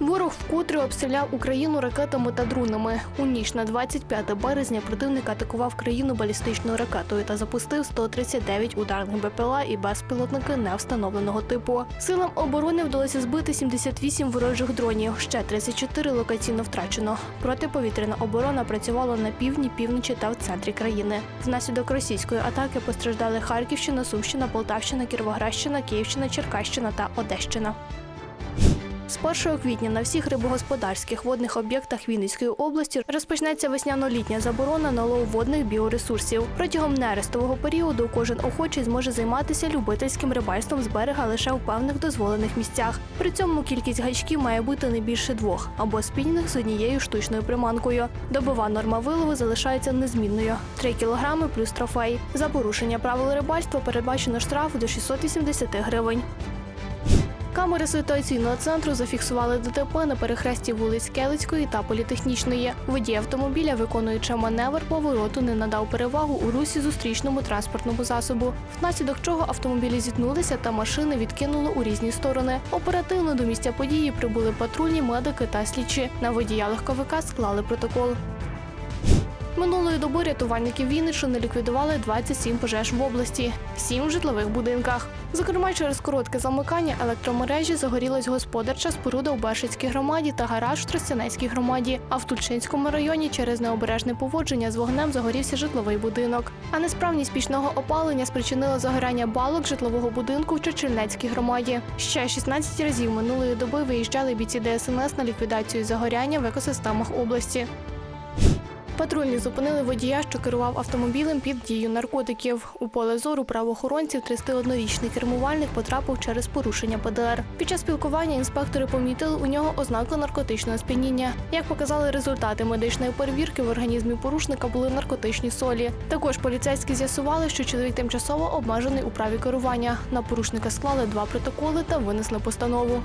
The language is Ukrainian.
Ворог вкотре обстріляв Україну ракетами та дронами. У ніч на 25 березня противник атакував країну балістичною ракетою та запустив 139 ударних БПЛА і безпілотники невстановленого типу. Силам оборони вдалося збити 78 ворожих дронів. Ще 34 локаційно втрачено. Протиповітряна оборона працювала на півдні, півночі та в центрі країни. Внаслідок російської атаки постраждали Харківщина, Сумщина, Полтавщина, Кіровоградщина, Київщина, Черкащина та Одещина. З 1 квітня на всіх рибогосподарських водних об'єктах Вінницької області розпочнеться весняно-літня заборона на лов водних біоресурсів. Протягом нерестового періоду кожен охочий зможе займатися любительським рибальством з берега лише у певних дозволених місцях. При цьому кількість гачків має бути не більше двох або спільних з однією штучною приманкою. Добова норма вилову залишається незмінною 3 кілограми плюс трофей. За порушення правил рибальства передбачено штраф до 680 гривень. Камери ситуаційного центру зафіксували ДТП на перехресті вулиць Келицької та Політехнічної. Водій автомобіля, виконуючи маневр повороту, не надав перевагу у русі зустрічному транспортному засобу, внаслідок чого автомобілі зіткнулися та машини відкинуло у різні сторони. Оперативно до місця події прибули патрульні медики та слідчі. На водія легковика склали протокол. Минулої доби рятувальники Вінниччини ліквідували 27 пожеж в області, 7 в житлових будинках. Зокрема, через коротке замикання електромережі загорілась господарча споруда у Бершицькій громаді та гараж в Тростянецькій громаді. А в Тульчинському районі через необережне поводження з вогнем загорівся житловий будинок. А несправність пічного опалення спричинила загоряння балок житлового будинку в Чечільнецькій громаді. Ще 16 разів минулої доби виїжджали бійці ДСНС на ліквідацію загоряння в екосистемах області. Патрульні зупинили водія, що керував автомобілем під дією наркотиків. У поле зору правоохоронців 31-річний кермувальник потрапив через порушення ПДР. Під час спілкування інспектори помітили у нього ознаки наркотичного сп'яніння. Як показали результати медичної перевірки, в організмі порушника були наркотичні солі. Також поліцейські з'ясували, що чоловік тимчасово обмежений у праві керування. На порушника склали два протоколи та винесли постанову.